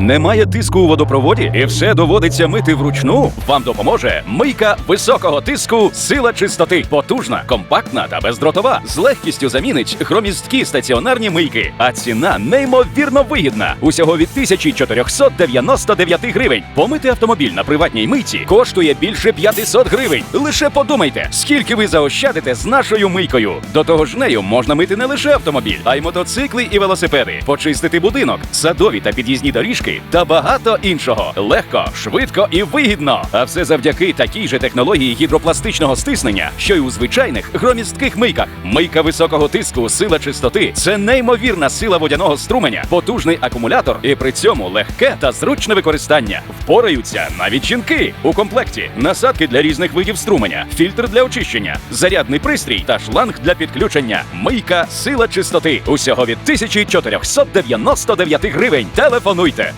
Немає тиску у водопроводі і все доводиться мити вручну. Вам допоможе мийка високого тиску, сила чистоти, потужна, компактна та бездротова. З легкістю замінить громісткі стаціонарні мийки. А ціна неймовірно вигідна. Усього від 1499 гривень. Помити автомобіль на приватній мийці коштує більше 500 гривень. Лише подумайте, скільки ви заощадите з нашою мийкою. До того ж, нею можна мити не лише автомобіль, а й мотоцикли і велосипеди, почистити будинок, садові та під'їзні доріжки та багато іншого. Легко, швидко і вигідно. А все завдяки такій же технології гідропластичного стиснення, що й у звичайних громістких мийках. Мийка високого тиску, сила чистоти це неймовірна сила водяного струменя, потужний акумулятор і при цьому легке та зручне використання. Впораються навіть жінки. У комплекті насадки для різних видів струменя, фільтр для очищення, зарядний пристрій та шланг для підключення. Мийка сила чистоти. Усього від 1499 гривень. Телефонуйте